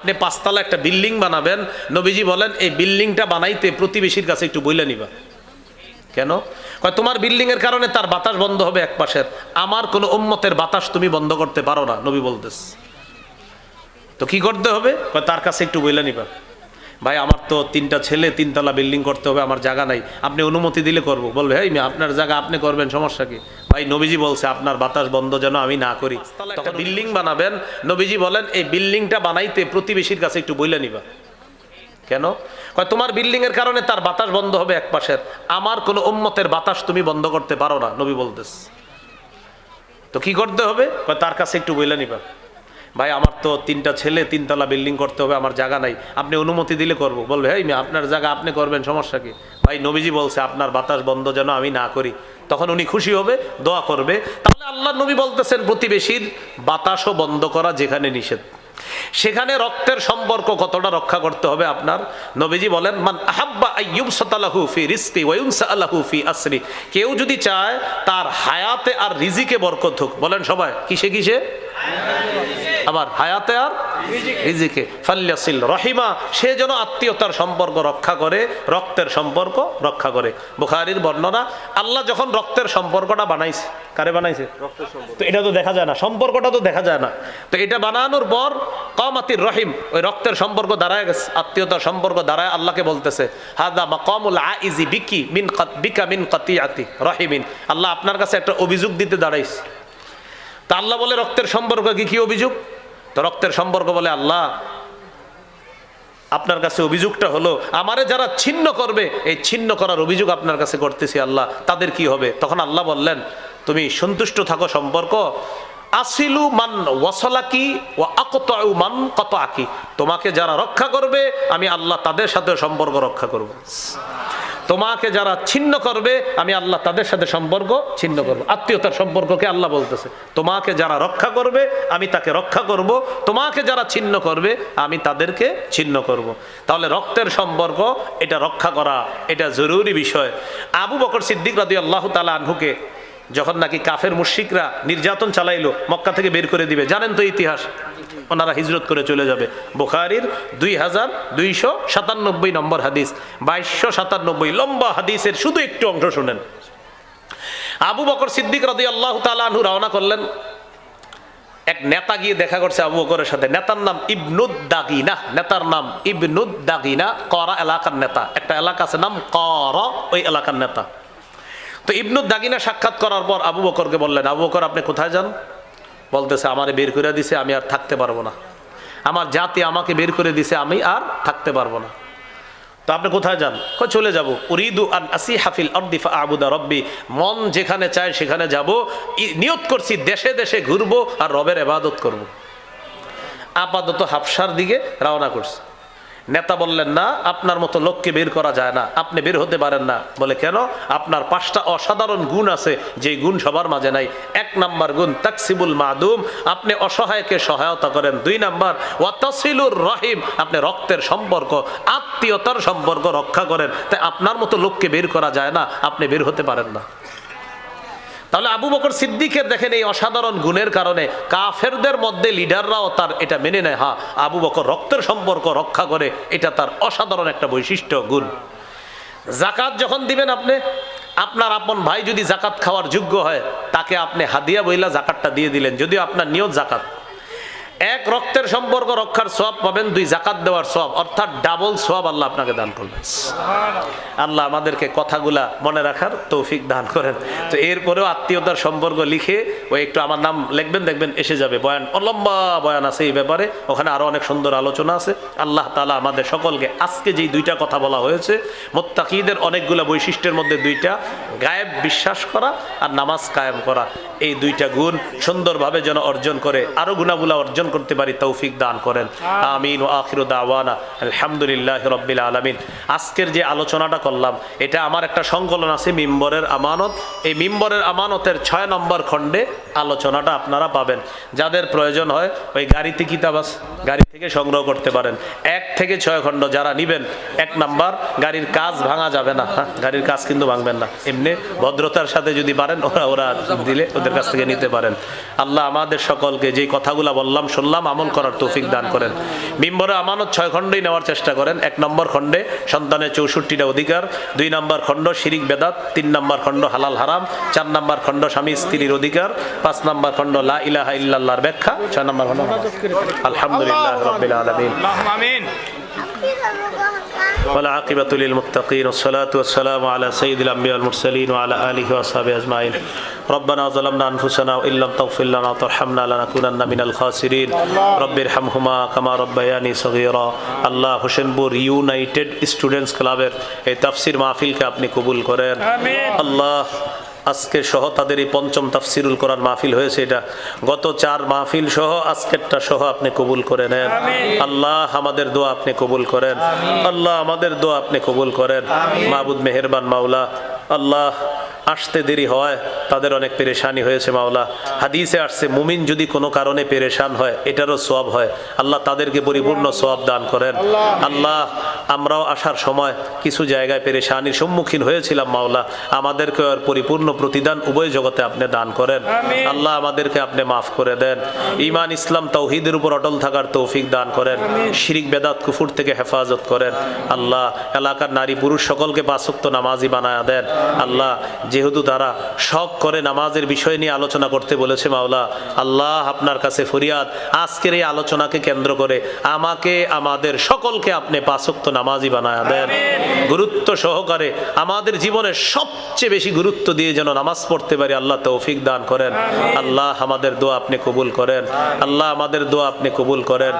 আপনি পাঁচতলা একটা বিল্ডিং বানাবেন, নবীজি বলেন, এই বিল্ডিংটা বানাইতে প্রতিবেশীর কাছে একটু বইলে নিবা। কেন? তোমার বিল্ডিংয়ের কারণে তার বাতাস বন্ধ হবে এক পাশের। আমার কোনো উম্মতের বাতাস তুমি বন্ধ করতে পারো না, নবী বলতেস তো কি করতে হবে? তার কাছে একটু বইলে নিবা। ভাই আমার তো তিনটা ছেলে তিনতলা বিল্ডিং করতে হবে আমার জায়গা নাই। আপনি অনুমতি দিলে করব। বলবে হ্যাঁ আপনার জায়গা আপনি করবেন সমস্যা কি? ভাই নবীজি বলছে আপনার বাতাস বন্ধ যেন আমি না করি। তখন বিল্ডিং বানাবেন। নবীজি বলেন এই বিল্ডিংটা বানাইতে প্রতিবেশীর কাছে একটু বইলে নিবা। কেন? কয় তোমার বিল্ডিং এর কারণে তার বাতাস বন্ধ হবে এক পাশের। আমার কোন উম্মতের বাতাস তুমি বন্ধ করতে পারো না। নবী বলতেস তো কি করতে হবে? তার কাছে একটু বইলে নিবা। ভাই, আমার তো তিনটা ছেলে, তিনতলা বিল্ডিং করতে হবে, আমার জায়গা নাই। আপনি অনুমতি দিলে করব। বলবে হ্যাঁ আপনার জায়গা আপনি করবেন, সমস্যা কি? ভাই, নবীজি বলছে, আপনার বাতাস বন্ধ যেন আমি না করি। তখন উনি খুশি হবে, দোয়া করবে। তাহলে আল্লাহ নবী বলতেছেন, প্রতিবেশীর বাতাসও বন্ধ করা যেখানে নিষেধ। সেখানে রক্তের সম্পর্ক কতটা রক্ষা করতে হবে আপনার? নবীজি বলেন, মান আহাব্বা আইয়ুব সাতালাহু ফি রিজকি ওয়া ইউনসাআলাহু ফি আসরি। কেউ যদি চায়, তার হায়াতে আর রিজিকে বরকত হোক। বলেন সবাই, কিসে কিসে? আবার হায়াতে আর রিজিকে। ফাল্লাসিল রহিমা সে যেন আত্মীয়তার সম্পর্ক রক্ষা করে রক্তের সম্পর্ক রক্ষা করে। বুখারির বর্ণনা আল্লাহ যখন রক্তের সম্পর্কটা বানাইছে কারে বানাইছে? তো এটা তো দেখা যায় না সম্পর্কটা তো দেখা যায় না। তো এটা বানানোর পর কমাতির রহিম ওই রক্তের সম্পর্ক দাঁড়ায় গেছে আত্মীয়তার সম্পর্ক দাঁড়ায় আল্লাহকে বলতেছে হাদা মাকামুল আইজি বিকি মিন বিকা মিন কাতিয়াতি রহিমিন। আল্লাহ আপনার কাছে একটা অভিযোগ দিতে দাঁড়াইছে। তা আল্লাহ বলে রক্তের সম্পর্ক কি কি অভিযোগ? তো রক্তের সম্পর্ক বলে, আল্লাহ, আপনার কাছে অভিযোগটা হলো, আমারে যারা ছিন্ন করবে, এই ছিন্ন করার অভিযোগ আপনার কাছে করতেছি, আল্লাহ, তাদের কি হবে? তখন আল্লাহ বললেন, তুমি সন্তুষ্ট থাকো সম্পর্ক, আসিলু মান ওয়াসলাকি ও আকত মান কত আকি তোমাকে যারা রক্ষা করবে, আমি আল্লাহ তাদের সাথে সম্পর্ক রক্ষা করব। তোমাকে যারা ছিন্ন করবে, আমি আল্লাহ তাদের সাথে সম্পর্ক ছিন্ন করব। আত্মীয়তার সম্পর্ককে আল্লাহ বলতেছে, তোমাকে যারা রক্ষা করবে, আমি তাকে রক্ষা করব। তোমাকে যারা ছিন্ন করবে, আমি তাদেরকে ছিন্ন করব। তাহলে রক্তের সম্পর্ক, এটা রক্ষা করা, এটা জরুরি বিষয়। আবু বকর সিদ্দিক রাদি আল্লাহ তালা আনহুকে যখন নাকি কাফের মুশিকরা নির্যাতন চালাইলো, মক্কা থেকে বের করে দিবে, জানেন তো ইতিহাস? ওনারা হিজরত করে চলে যাবে। বুখারির দুই হাজার দুইশো সাতানব্বই নম্বর হাদিস। বাইশশো সাতানব্বই লম্বা হাদিসের শুধু একটু অংশ শুনেন। আবু বকর সিদ্দিক রদি আল্লাহ তালু রওনা করলেন। এক নেতা গিয়ে দেখা করছে আবু বকরের সাথে। নেতার নাম ইবনুদ দাগিনা নেতার নাম ইবনুদ দাগিনা করা এলাকার নেতা। একটা এলাকা আছে নাম কর, ওই এলাকার নেতা। তো ইবনুদ দাগিনা সাক্ষাৎ করার পর আবু বকরকে বললেন, আবু বকর, আপনি কোথায় যান? বলতেছে, আমারে বের করে দিছে, আমি আর থাকতে পারব না। আমার জাতি আমাকে বের করে দিছে, আমি আর থাকতে পারব না। তো আপনি কোথায় যান? চলে যাব। উরিদু আর আসি হাফিল অর্দিফা আবুদা রব্বি। মন যেখানে চায় সেখানে যাব। নিয়ত করছি, দেশে দেশে ঘুরবো আর রবের এবাদত করব। আপাতত হাফসার দিকে রওনা করছে। নেতা বললেন, না, আপনার মতো লোককে বের করা যায় না। আপনি বের হতে পারেন না। বলে, কেন? আপনার পাঁচটা অসাধারণ গুণ আছে যে গুণ সবার মাঝে নাই। এক নাম্বার গুণ, তাকসিবুল মাদুম। আপনি অসহায়কে সহায়তা করেন। দুই নাম্বার, ওয়াতাসিলুর রহিম। আপনি রক্তের সম্পর্ক, আত্মীয়তার সম্পর্ক রক্ষা করেন। তাই আপনার মতো লোককে বের করা যায় না। আপনি বের হতে পারেন না। তাহলে আবু বকর সিদ্দিকের দেখেন এই অসাধারণ গুণের কারণে কাফেরদের মধ্যে লিডাররাও তার এটা মেনে নেয়। হা আবু বকর রক্তের সম্পর্ক রক্ষা করে, এটা তার অসাধারণ একটা বৈশিষ্ট্য, গুণ। জাকাত যখন দিবেন আপনি, আপনার আপন ভাই যদি জাকাত খাওয়ার যোগ্য হয়, তাকে আপনি হাদিয়া বইলা জাকাতটা দিয়ে দিলেন, যদিও আপনার নিয়ত জাকাত এক রক্তের সম্পর্ক রক্ষার সব পাবেন দুই জাকাত দেওয়ার সব অর্থাৎ ডাবল সব আল্লাহ আপনাকে দান করবেন। আল্লাহ আমাদেরকে কথাগুলা মনে রাখার তৌফিক দান করেন। তো এরপরেও আত্মীয়তার সম্পর্ক লিখে ওই একটু আমার নাম লিখবেন দেখবেন এসে যাবে। বয়ান লম্বা বয়ান আছে এই ব্যাপারে। ওখানে আরও অনেক সুন্দর আলোচনা আছে। আল্লাহ তালা আমাদের সকলকে আজকে যেই দুইটা কথা বলা হয়েছে মোত্তাকিদের অনেকগুলো বৈশিষ্ট্যের মধ্যে দুইটা গায়েব বিশ্বাস করা আর নামাজ কায়েম করা। এই দুইটা গুণ সুন্দরভাবে যেন অর্জন করে আরও গুণাগুলা অর্জন করতে পারি তৌফিক দান করেন। আমিন ও আখির দাওয়ানা। আলহামদুলিল্লাহ রব্বিল আলমিন। আজকের যে আলোচনাটা করলাম এটা আমার একটা সংকলন আছে মিম্বরের আমানত। এই মিম্বরের আমানতের ছয় নম্বর খণ্ডে আলোচনাটা আপনারা পাবেন। যাদের প্রয়োজন হয় ওই গাড়িতে কিতাব আছে। গাড়ি থেকে সংগ্রহ করতে পারেন। এক থেকে ছয় খণ্ড যারা নিবেন এক নাম্বার গাড়ির কাজ ভাঙা যাবে না। হ্যাঁ, গাড়ির কাজ কিন্তু ভাঙবেন না। এমনি ভদ্রতার সাথে যদি পারেন ওরা ওরা দিলে ওদের কাছ থেকে নিতে পারেন। আল্লাহ আমাদের সকলকে যে কথাগুলা বললাম শুনলাম আমল করার তৌফিক দান করেন। মিম্বরে আমানত ছয় খণ্ডই নেওয়ার চেষ্টা করেন। এক নম্বর খণ্ডে সন্তানের চৌষট্টিটা অধিকার দুই নম্বর খণ্ড শিরিক বেদাত তিন নম্বর খণ্ড হালাল হারাম চার নম্বর খণ্ড স্বামী স্ত্রীর অধিকার পাঁচ নম্বর খণ্ড লা ইলাহা ইল্লাল্লাহর ব্যাখ্যা ছয় নম্বর খণ্ড আলহামদুলিল্লাহ। রাব্বিল আলামিন اللهم امين والعاقبة للمتقين والصلاة والسلام على سيد الأنبياء والمرسلين وعلى آله وأصحابه أجمعين ربنا ظلمنا أنفسنا وإن لم تغفر لنا وترحمنا لنكونن من الخاسرين رب ارحمهما كما ربياني صغيرا আল্লাহ হোসেনপুর ইউনাইটেড স্টুডেন্টস ক্লাবের এই তাফসির মাহফিলকে আপনি কবুল করেন আমিন। আল্লাহ আজকে সহ তাদের এই পঞ্চম তাফসিরুল কোরআন মাহফিল হয়েছে এটা। গত চার মাহফিল সহ আজকেরটা সহ আপনি কবুল করে নেন। আল্লাহ আমাদের দোয়া আপনি কবুল করেন। আল্লাহ আমাদের দোয়া আপনি কবুল করেন। মাহবুদ মেহেরবান মাওলা আল্লাহ আসতে দেরি হয় তাদের অনেক পেরেশানি হয়েছে মাওলা। হাদিসে আসছে মুমিন যদি কোনো কারণে পেরেশান হয় এটারও সওয়াব হয়। আল্লাহ তাদেরকে পরিপূর্ণ সওয়াব দান করেন। আল্লাহ আমরাও আসার সময় কিছু জায়গায় পেরেশানির সম্মুখীন হয়েছিলাম মাওলা। আমাদেরকে আর পরিপূর্ণ প্রতিদান উভয় জগতে আপনি দান করেন। আল্লাহ আমাদেরকে আপনি মাফ করে দেন। ইমান ইসলাম তৌহিদের উপর অটল থাকার তৌফিক দান করেন। শিরিক বেদাত কুফুর থেকে হেফাজত করেন। আল্লাহ এলাকার নারী পুরুষ সকলকে পাঁচক্ত নামাজি বানায় দেন। আল্লাহ যেহেতু তারা শখ করে নামাজের বিষয় নিয়ে আলোচনা করতে বলেছে মাওলা আল্লাহ আপনার কাছে ফরিয়াদ। আজকের এই আলোচনাকে কেন্দ্র করে আমাকে আমাদের সকলকে আপনি পাঁচক্ত নামাজি বানায়া দেন। গুরুত্ব সহকারে আমাদের জীবনের সবচেয়ে বেশি গুরুত্ব দিয়ে যেন নামাজ পড়তে পারি আল্লাহ তৌফিক দান করেন। আল্লাহ আমাদের দোয়া আপনি কবুল করেন। আল্লাহ আমাদের দোয়া আপনি কবুল করেন।